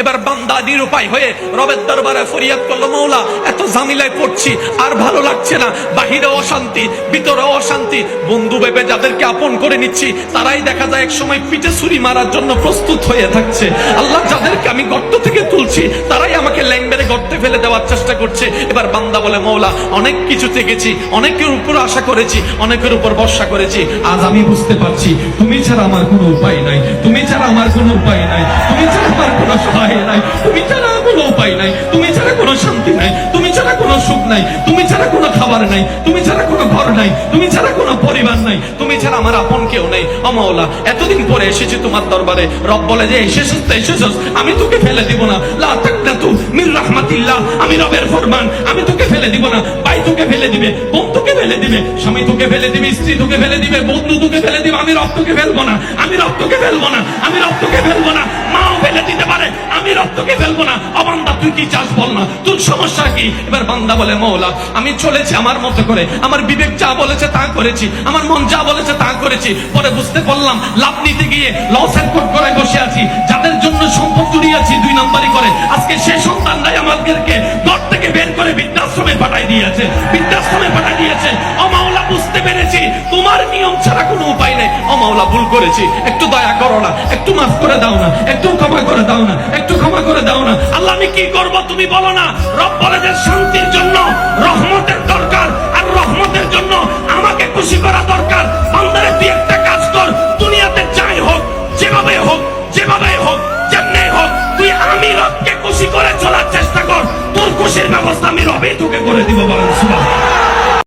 এবার বান্দা নিরুপায় হয়ে রবের দরবারে ফরিয়াদ করল, মৌলা, এত ঝামেলায় পড়ছি, আর ভালো লাগছে না। বাহিরে অশান্তি, ভিতরে অশান্তি। বন্ধু ভেবে যাদেরকে আপন করে নিচ্ছি, তারাই দেখা যায় এক সময় পিঠে ছুরি মারার জন্য প্রস্তুত হয়ে থাকছে। আল্লাহ যাদেরকে আমি গর্ত থেকে তুলছি, তারাই আমাকে ল্যাংবেরে গর্তে ফেলে দেওয়ার চেষ্টা করছে। এবার বান্দা বলে, মৌলা, অনেক কিছু থেকেছি, অনেকের উপর আশা করেছি, অনেকের উপর ভরসা করেছি। আজ আমি বুঝতে পারছি, তুমি ছাড়া আমার কোনো উপায় নাই, তুমি ছাড়া আমার কোনো উপায় নাই, তুমি ছাড়া আমার কোনো নাই। তুমি ছাড়া কোনো উপায় নাই। তুমি ছাড়া কোনো শান্তি নাই। তুমি ছাড়া কোনো সুখ নাই। তুমি ছাড়া কোনো খাবার নাই। তুমি ছাড়া কোনো ঘর নাই। তুমি ছাড়া কোনো পরিবার নাই। তুমি ছাড়া আমার আপন কেউ অমাওলা এতদিন পরে এসেছি তোমার দরবারে। রব বলে যে, এসেছিস তো এসেছিস। আমি তোকে ফেলে দিব না। লা মির রাহমাতিল্লাহ। আমি রবের ফরমান। আমি তোকে ফেলে দিব না। ভাই তোকে ফেলে দিবে। বোন তোকে ফেলে দিবে। স্বামী তোকে ফেলে দিবে। স্ত্রী তোকে ফেলে দিবে। বন্ধু তোকে ফেলে দিবে। আমি রব তোকে ফেলব না। আমি রব তোকে ফেলব না। আমি রব তোকে ফেলব না। মাও তোকে ফেলব না। অবান্দা তুই কি চাস বল না? তোর সমস্যা কি? এবার বান্দা বলে, মৌলা, আমি চলেছি আমার মতো করে। আমার বিবেক যা বলেছে তা করেছি। আমার মন যা বলেছে তা করেছি। পরে বুঝতে পারলাম, লাভ নিতে গিয়ে লস এন্ড কোট করে বসে আছি। যাদের জন্য সম্পদ জুড়িয়েছি, দুই নম্বরই করে। আজকে সে সন্তানরাই আমাদেরকে ঘর থেকে বের করে বৃদ্ধাশ্রমে পাঠাই দিয়েছে। নিয়ম ছাড়া কোনো উপায় নেই। অমাওলা ভুল করেছি। একটু দয়া করো না, একটু মাফ করে দাও না, একটু ক্ষমা করে দাও না, একটু ক্ষমা করে দাও না। আল্লাহ, আমি কি করব তুমি বলো না? রব বলে যে শান্তির জন্য, রহমতের দরকার, আর রহমতের জন্য আমাকে খুশি করা দরকার। বান্দারে, তুই একটা কাজ কর, দুনিয়াতে যাই হোক যেভাবে হোক যেভাবে হোক যেমনি হোক, তুই আমি রবকে খুশি করে চলার চেষ্টা কর। তোর খুশির ব্যবস্থা আমি রবেই তোকে করে দিব বলে